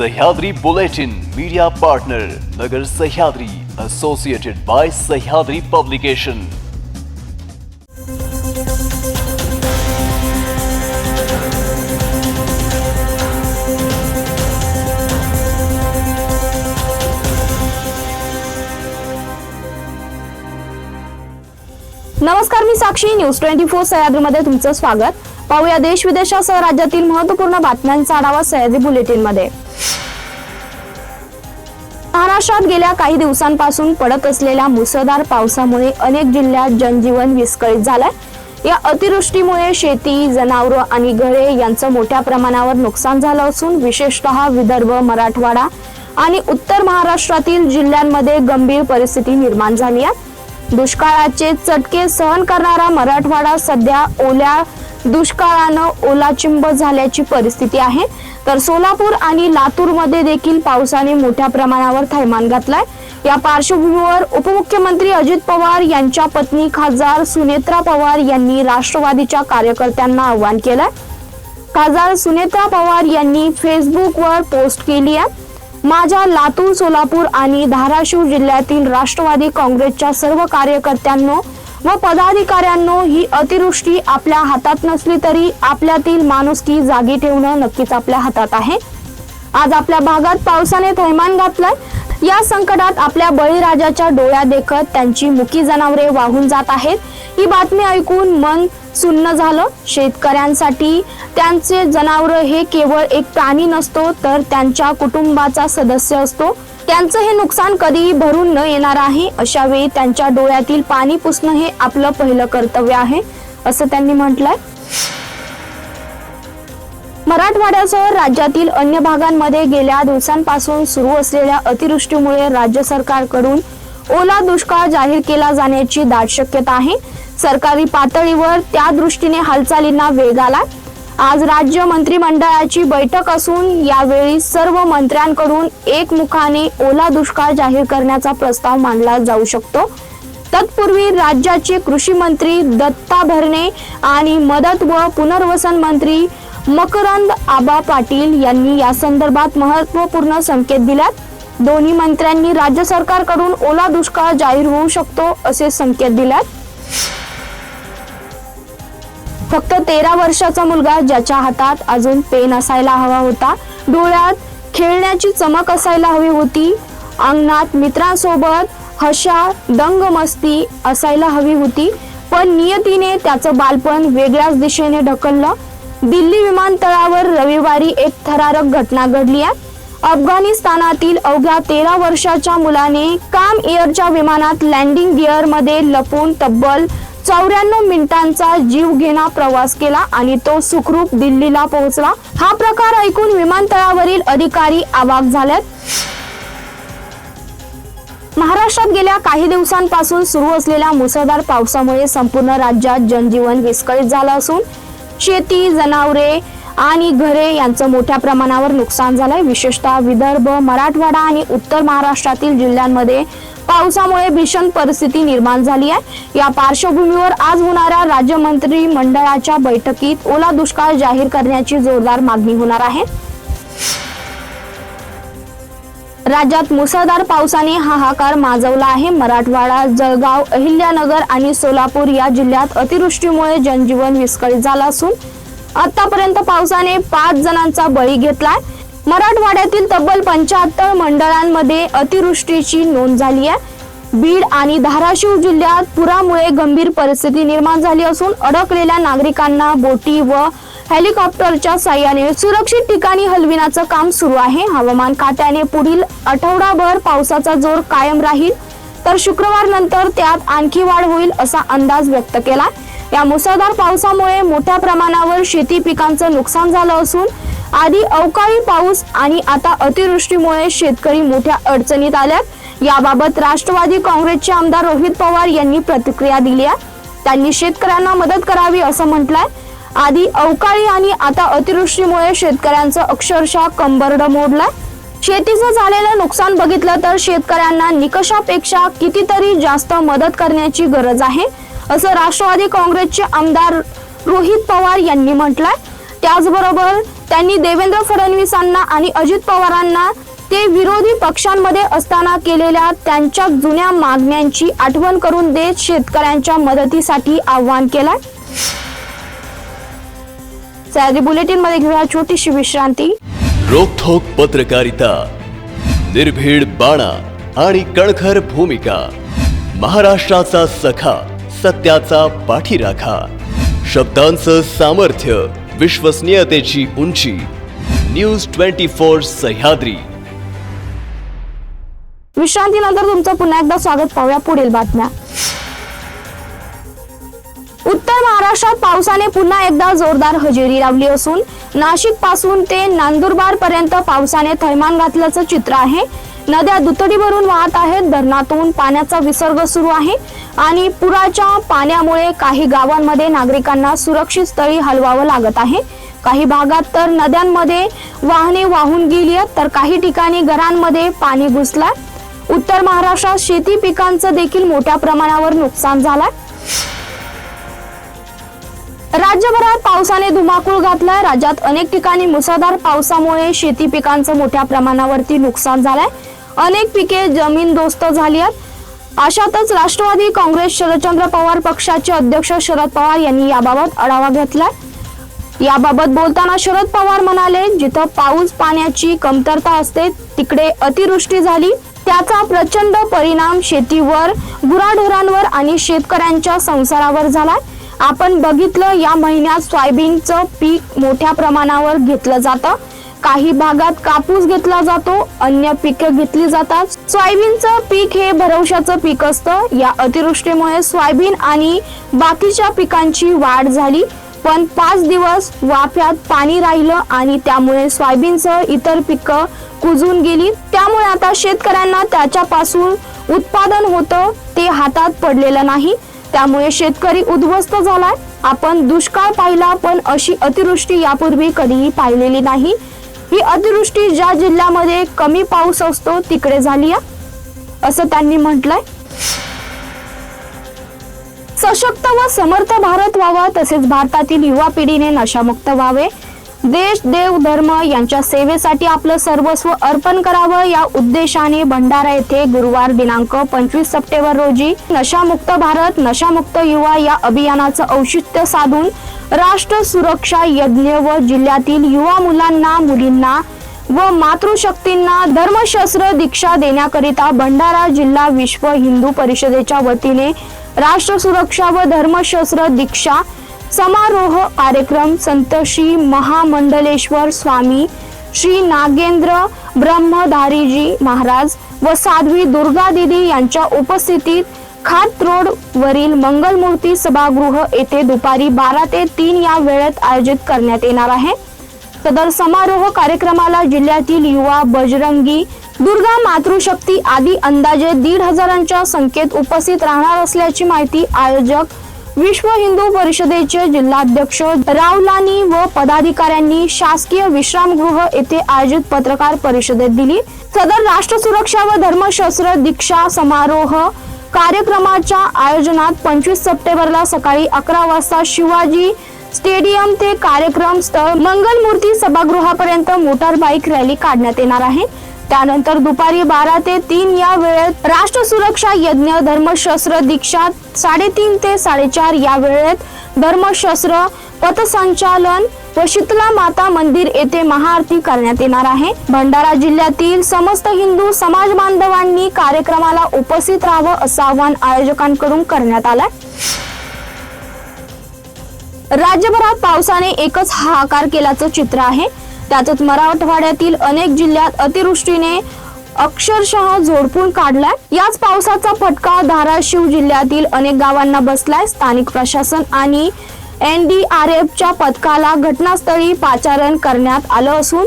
Sahyadri Bulletin Media Partner Nagar Sahyadri Associated by Sahyadri Publication. नमस्कार मी Sakshi news twenty four सह्याद्रीमध्ये तुमचं स्वागत. पाहूया देश विदेशासह राज्यातील महत्त्वपूर्ण बातम्यांचा आढावा सह्याद्री बुलेटिनमध्ये महाराष्ट्रात गेल्या काही दिवसांपासून पडत असलेल्या मुसळधार पावसामुळे अनेक जिल्ह्यात जनजीवन विस्कळीत झालंय. या अतिवृष्टीमुळे शेती जनावरं आणि घरे यांचं मोठ्या प्रमाणावर नुकसान झालं असून विशेषतः विदर्भ मराठवाडा आणि उत्तर महाराष्ट्रातील जिल्ह्यांमध्ये गंभीर परिस्थिती निर्माण झाली आहे. दुष्काळाचे चटके सहन करणारा मराठवाडा सध्या ओल्या दुष्काळानं ओलाचिंब झाल्याची परिस्थिती आहे. तर सोलापूर आणि लातूरमध्ये देखील पावसाने मोठ्या प्रमाणावर थैमान घातलाय. या पार्श्वभूमीवर उपमुख्यमंत्री अजित पवार यांच्या पत्नी खासदार सुनेत्रा पवार यांनी राष्ट्रवादीच्या कार्यकर्त्यांना आवाहन केलंय. खासदार सुनेत्रा पवार यांनी फेसबुकवर पोस्ट केली आहे. माझ्या लातूर सोलापूर आणि धाराशिव जिल्ह्यातील राष्ट्रवादी काँग्रेसच्या सर्व कार्यकर्त्यांना व पदाधिकाऱ्यांनो ही अतिवृष्टी आपल्या हातात नसली तरी आपल्यातील माणुसकी जागी ठेवणं नक्कीच आपल्या हातात आहे. आज आपल्या भागात पावसाने थैमान घातलंय. या संकटात आपल्या बळीराजाच्या डोळ्या देखत त्यांची मुकी जनावरे वाहून जात आहेत. ही बातमी ऐकून मन सुन्न झालं. शेतकऱ्यांसाठी त्यांचे जनावर हे केवळ एक प्राणी नसतो तर त्यांच्या कुटुंबाचा सदस्य असतो. त्यांचं हे नुकसान कधीही भरून न येणार आहे. अशा वेळी त्यांच्या डोळ्यातील पाणी पुसणं हे आपलं पहिलं कर्तव्य आहे असं त्यांनी म्हटलंय. मराठवाड्यासह राज्यातील अन्य भागांमध्ये गेल्या दिवसांपासून सुरू असलेल्या अतिवृष्टीमुळे राज्य सरकारकडून ओला दुष्काळ जाहीर केला जाण्याची दाट शक्यता आहे. सरकारी पातळीवर त्या दृष्टीने हालचालींना वेग आला आज राज्य मंत्रिमंडळाची बैठक असून यावेळी सर्व मंत्र्यांकडून एकमुखाने ओला दुष्काळ जाहीर करण्याचा प्रस्ताव मांडला जाऊ शकतो. तत्पूर्वी राज्याचे कृषी मंत्री दत्ता भरणे आणि मदत व पुनर्वसन मंत्री मकरंद आबा पाटील यांनी या संदर्भात महत्त्वपूर्ण संकेत दिल्यात. दोन्ही मंत्र्यांनी राज्य सरकारकडून ओला दुष्काळ जाहीर होऊ शकतो असे संकेत दिल्यात. फक्त तेरा वर्षाचा मुलगा ज्याच्या हातात अजून पेन असायला हवा होता. डोळ्यात खेळण्याची चमक असायला हवी होती. अंगणात मित्रांसोबत हशा दंग मस्ती असायला हवी होती. पण नियतीने त्याचं बालपण वेगळ्याच दिशेने ढकललं. दिल्ली विमानतळावर रविवारी एक थरारक घटना घडली आहे. अफगाणिस्तानातील अवघ्या तेरा वर्षाच्या मुलाने काम एअरच्या विमानात लँडिंग गिअरमध्ये लपून तब्बल चौऱ्याण्णव मिनिटांचा जीवघेणा प्रवास केला आणि तो सुखरूप दिल्लीला पोहोचला. हा प्रकार ऐकून विमानतळावरील अधिकारी आवाक झाल्यात महाराष्ट्रात गेल्या काही दिवसांपासून सुरू असलेल्या मुसळधार पावसामुळे संपूर्ण राज्यात जनजीवन विस्कळीत झालं असून शेती जनावरे आणि घरे यांचं मोठ्या प्रमाणावर नुकसान झालंय. विशेषतः विदर्भ मराठवाडा आणि उत्तर महाराष्ट्रातील जिल्ह्यांमध्ये पावसामुळे भीषण परिस्थिती निर्माण झाली आहे. या पार्श्वभूमीवर आज होणाऱ्या राज्य मंत्रिमंडळाच्या बैठकीत ओला दुष्काळ जाहीर करण्याची जोरदार मागणी होणार आहे. राज्यात मुसळधार पावसाने हाहाकार माजवला आहे. मराठवाडा जळगाव अहिल्यानगर आणि सोलापूर या जिल्ह्यात अतिवृष्टीमुळे जनजीवन विस्कळीत झालं असून आतापर्यंत पावसाने पाच जणांचा बळी घेतलाय. मराठवाड्यातील तब्बल पंच्याहत्तर मंडळांमध्ये अतिवृष्टीची नोंद झाली आहे. बीड आणि धाराशिव जिल्ह्यात पुरामुळे गंभीर परिस्थिती निर्माण झाली असून अडकलेल्या नागरिकांना बोटी व हेलिकॉप्टरच्या साह्याने सुरक्षित ठिकाणी हलविण्याचं काम सुरू आहे. हवामान खात्याने पुढील आठवडाभर पावसाचा जोर कायम राहील तर शुक्रवार नंतर त्यात आणखी वाढ होईल असा अंदाज व्यक्त केला. या मुसळधार पावसामुळे मोठ्या प्रमाणावर शेती पिकांचं नुकसान झालं असून आधी अवकाळी पाऊस आणि आता अतिवृष्टीमुळे शेतकरी मोठ्या अडचणीत आल्यात. याबाबत राष्ट्रवादी काँग्रेसचे आमदार रोहित पवार यांनी प्रतिक्रिया दिली आहे. त्यांनी शेतकऱ्यांना मदत करावी असं म्हटलंय. आधी अवकाळी आणि आता अतिवृष्टीमुळे शेतकऱ्यांचं अक्षरशः कंबरड मोडलाय. शेतीचं झालेलं नुकसान बघितलं तर शेतकऱ्यांना निकषापेक्षा कितीतरी जास्त मदत करण्याची गरज आहे असं राष्ट्रवादी काँग्रेसचे आमदार रोहित पवार यांनी म्हटलंय. त्याचबरोबर त्यांनी देवेंद्र फडणवीसांना आणि अजित पवारांना ते विरोधी पक्षांमध्ये असताना केलेल्या त्यांच्या जुन्या मागण्यांची आठवण करून देत शेतकऱ्यांच्या मदतीसाठी आवाहन केलाय. सह्याद्री बुलेटिनमध्ये घेऊया छोटीशी विश्रांती. रोखोक पत्रकारिता निर्भीड बाणा आणि कणखर भूमिका महाराष्ट्राचा सखा सत्याचा पाठीराखा शब्दांचं सामर्थ्य विश्वसनीयतेची उंची. न्यूज ट्वेंटी फोर सह्याद्री विश्रांतीनंतर तुमचं पुन्हा एकदा स्वागत पाहूया पुढील बातम्या. उत्तर महाराष्ट्रात पावसाने पुन्हा एकदा जोरदार हजेरी लावली असून नाशिकपासून ते नंदुरबार पर्यंत पावसाने थैमान घातल्याचं चित्र आहे. नद्या दुतडी भरून वाहत आहेत. धरणातून पाण्याचा विसर्ग सुरू आहे आणि पुराच्या पाण्यामुळे काही गावांमध्ये नागरिकांना सुरक्षित स्थळी हलवावं लागत आहे. काही भागात तर नद्यांमध्ये वाहने वाहून गेली आहेत तर काही ठिकाणी घरांमध्ये पाणी घुसला उत्तर महाराष्ट्रात शेती पिकांचं देखील मोठ्या प्रमाणावर नुकसान झालंय. राज्यभरात पावसाने धुमाकूळ घातलाय. राज्यात अनेक ठिकाणी मुसळधार पावसामुळे शेती पिकांचं मोठ्या प्रमाणावरती नुकसान झालंय. अनेक पिके जमीनदोस्त झाली आहेत. अशातच राष्ट्रवादी काँग्रेस शरदचंद्र पवार पक्षाचे अध्यक्ष शरद पवार यांनी याबाबत आढावा घेतलाय. याबाबत बोलताना शरद पवार म्हणाले जिथं पाऊस पाण्याची कमतरता असते तिकडे अतिवृष्टी झाली. त्याचा प्रचंड परिणाम शेतीवर गुराढोरांवर आणि शेतकऱ्यांच्या संसारावर झालाय. आपण बघितलं या महिन्यात सोयाबीनचं पीक मोठ्या प्रमाणावर घेतलं जातं. काही भागात कापूस घेतला जातो अन्य पिकं घेतली जातात. सोयाबीनचं पीक हे भरवशाचं पीक असतं. या अतिवृष्टीमुळे सोयाबीन आणि बाकीच्या पिकांची वाढ झाली. पण पाच दिवस वाफ्यात पाणी राहिलं आणि त्यामुळे सोयाबीनसह इतर पिकं कुजून गेली. त्यामुळे आता शेतकऱ्यांना त्याच्यापासून उत्पादन होतं ते हातात पडलेलं नाही. त्यामुळे शेतकरी उद्ध्वस्त झालाय. आपण दुष्काळ पाहिला पण अशी अतिवृष्टी यापूर्वी कधीही पाहिलेली नाही. ही अतिवृष्टी ज्या जिल्ह्यामध्ये कमी पाऊस असतो तिकडे झाली असं त्यांनी म्हटलंय. सशक्त व समर्थ भारत व्हावा तसेच भारतातील युवा पिढीने नशामुक्त व्हावे. देश देव धर्म यांच्या सेवेसाठी आपलं सर्वस्व अर्पण करावं या उद्देशाने भंडारा येथे गुरुवार दिनांक पंचवीस सप्टेंबर रोजी नशामुक्त भारत नशामुक्त युवा या अभियानाचं औचित्य साधून राष्ट्र सुरक्षा यज्ञ व जिल्ह्यातील युवा मुलांना मुलींना व मातृशक्तींना धर्मशास्त्र दीक्षा देण्याकरिता भंडारा जिल्हा विश्व हिंदू परिषदेच्या वतीने राष्ट्र सुरक्षा व धर्मशास्त्र दीक्षा समारोह कार्यक्रम संत श्री महामंडलेश्वर स्वामी श्री नागेंद्र ब्रह्मधारीजी महाराज व साध्वी दुर्गा दिदी यांच्या उपस्थितीत खात रोड वरील मंगलमूर्ती सभागृह येथे दुपारी बारा ते तीन या वेळेत आयोजित करण्यात येणार आहे. सदर समारोह कार्यक्रमाला जिल्ह्यातील युवा बजरंगी दुर्गा मातृशक्ती आदी अंदाजे दीड हजारांच्या संख्येत उपस्थित राहणार असल्याची माहिती आयोजक विश्व हिंदू परिषदेचे जिल्हाध्यक्ष रावलानी व पदाधिकाऱ्यांनी शासकीय विश्रामगृह येथे आयोजित पत्रकार परिषदेत दिली. सदर राष्ट्र सुरक्षा व धर्मशास्त्र दीक्षा समारोह कार्यक्रमाच्या आयोजनात पंचवीस सप्टेंबरला सकाळी अकरा वाजता शिवाजी स्टेडियम ते कार्यक्रम स्थळ मंगलमूर्ती सभागृहापर्यंत मोटार बाईक रॅली काढण्यात येणार आहे. त्यानंतर दुपारी बारा ते तीन या वेळेत राष्ट्र सुरक्षा यज्ञ धर्मशस्त्र दीक्षा साडेतीन ते साडेचार या वेळेत धर्मशस्त्र पथसंचालन व शीतला माता मंदिर येथे महाआरती करण्यात येणार आहे. भंडारा जिल्ह्यातील समस्त हिंदू समाज बांधवांनी कार्यक्रमाला उपस्थित राहावं असं आवाहन आयोजकांकडून करण्यात आलंय. राज्यभरात पावसाने एकच हाहाकार केल्याचं चित्र आहे. त्यातच मराठवाड्यातील अनेक जिल्ह्यात अतिवृष्टीने अक्षरशः झोडपून काढलाय. याच पावसाचा फटका धाराशिव जिल्ह्यातील अनेक गावांना बसलाय. स्थानिक प्रशासन आणि एन डी आर एफच्या पथकाला घटनास्थळी पाचारण करण्यात आलं असून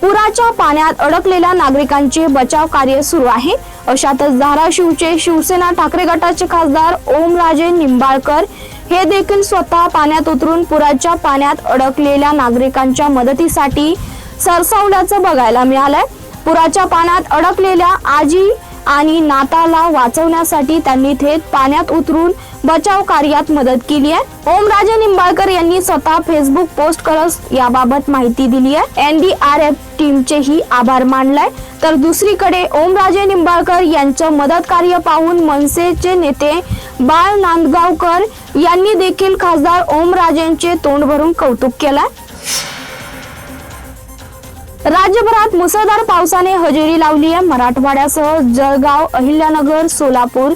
पुराच्या पाण्यात अडकलेल्या नागरिकांचे बचाव कार्य सुरू आहे. अशातच धाराशिवचे शिवसेना ठाकरे गटाचे खासदार ओमराजे निंबाळकर हे देखील स्वतः पाण्यात उतरून पुराच्या पाण्यात अडकलेल्या नागरिकांच्या मदतीसाठी सरसावल्याचं बघायला मिळालंय. पुराच्या पाण्यात अडकलेल्या आजी आणि नाताला वाचवण्यासाठी त्यांनी थेट पाण्यात उतरून बचाव कार्यात मदत केली आहे. ओमराजे निंबाळकर यांनी स्वतः फेसबुक पोस्ट करत याबाबत माहिती दिली आहे. एनडीआरएफ टीमचेही आभार मानलाय. तर दुसरीकडे ओमराजे निंबाळकर यांचं मदत कार्य पाहून मनसेचे नेते बाळ नांदगावकर यांनी देखील खासदार ओमराजेंचे तोंड भरून कौतुक केलंय. राज्यभरात मुसळधार पावसाने हजेरी लावली आहे. मराठवाड्यासह जळगाव अहिल्यानगर सोलापूर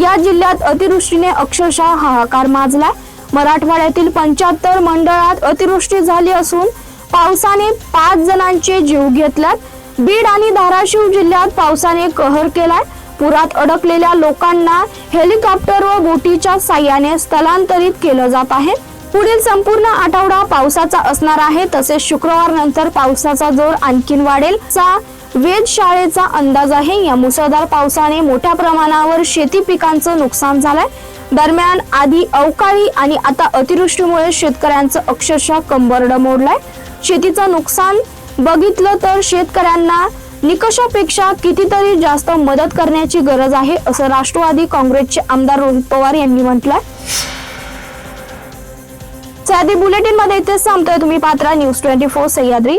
या जिल्ह्यात अतिवृष्टीने अक्षरशः हाहाकार माजला मराठवाड्यातील पंच्याहत्तर मंडळात अतिवृष्टी झाली असून पावसाने पाच जणांचे जीव घेतल्यात बीड आणि धाराशिव जिल्ह्यात पावसाने कहर केलाय. पुरात अडकलेल्या लोकांना हेलिकॉप्टर व बोटीच्या साह्याने स्थलांतरित केलं जात आहे. पुढील संपूर्ण आठवडा पावसाचा असणार आहे तसेच शुक्रवार नंतर पावसाचा जोर आणखीन वाढेल. चा वेधशाळेचा अंदाज आहे या मुसळधार पावसाने मोठ्या प्रमाणावर शेती पिकांचं नुकसान झालंय. दरम्यान आधी अवकाळी आणि आता अतिवृष्टीमुळे शेतकऱ्यांचं अक्षरशः कंबरड मोडलंय शेतीचं नुकसान बघितलं तर शेतकऱ्यांना निकषापेक्षा कितीतरी जास्त मदत करण्याची गरज आहे असं राष्ट्रवादी काँग्रेसचे आमदार रोहित पवार यांनी म्हटलंय. सह्याद्री बुलेटिनमध्ये इथेच सांगतोय तुम्ही Patra news twenty four Sahyadri.